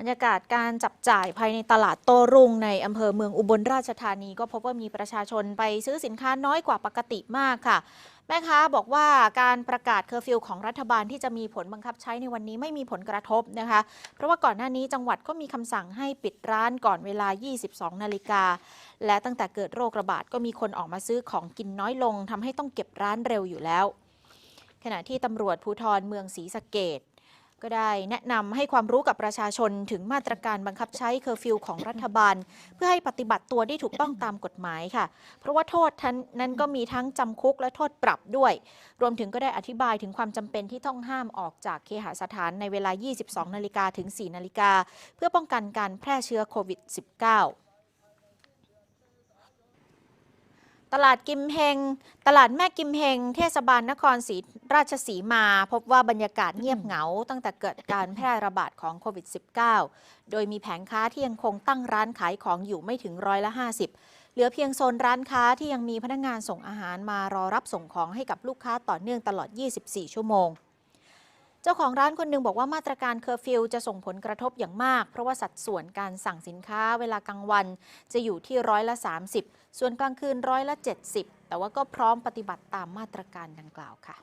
บรรยากาศการจับจ่ายภายในตลาดโตรุ่งในอำเภอเมืองอุบลราชธานี ก็พบว่ามีประชาชนไปซื้อสินค้าน้อยกว่าปกติมากค่ะ แม่ค้าบอกว่าการประกาศเคอร์ฟิวของรัฐบาลที่จะมีผลบังคับใช้ในวันนี้ไม่มีผลกระทบนะคะ เพราะว่าก่อนหน้านี้จังหวัดก็มีคำสั่งให้ปิดร้านก่อนเวลา 22 นาฬิกา และตั้งแต่เกิดโรคระบาดก็มีคนออกมาซื้อของกินน้อยลงทำให้ต้องเก็บร้านเร็วอยู่แล้วขณะที่ตำรวจภูธรเมืองศรีสะเกด ก็ได้แนะนำให้ความรู้กับประชาชนถึงมาตรการบังคับใช้เคอร์ฟิวของรัฐบาล เพื่อให้ปฏิบัติตัวได้ถูกต้องตามกฎหมายค่ะ เพราะว่าโทษทันนั้นก็มีทั้งจำคุกและโทษปรับด้วย รวมถึงก็ได้อธิบายถึงความจำเป็นที่ต้องห้ามออกจากเคหสถานในเวลา 22 นาฬิกาถึง 4 นาฬิกาเพื่อป้องกันการแพร่เชื้อโควิด -19 ตลาดกิมเฮง ตลาดแม่กิมเฮง เทศบาลนครศรีราชสีมา พบว่าบรรยากาศเงียบเหงา ตั้งแต่เกิดการแพร่ระบาดของโควิด -19 โดยมีแผงค้าที่ยังคงตั้งร้านขายของอยู่ไม่ถึงร้อยละ 50 เหลือเพียงโซนร้านค้าที่ยังมีพนักงานส่งอาหารมารอรับส่งของให้กับลูกค้าต่อเนื่องตลอด 24 ชั่วโมง จ้าของร้านคนหนึ่งบอกว่ามาตรการเคอร์ฟิวจะส่งผลกระทบอย่างมาก เพราะว่าสัดส่วนการสั่งสินค้าเวลากลางวัน จะอยู่ที่ร้อยละ 30 ส่วนกลางคืนร้อยละ 70 แต่ว่าก็พร้อมปฏิบัติตามมาตรการดังกล่าวค่ะ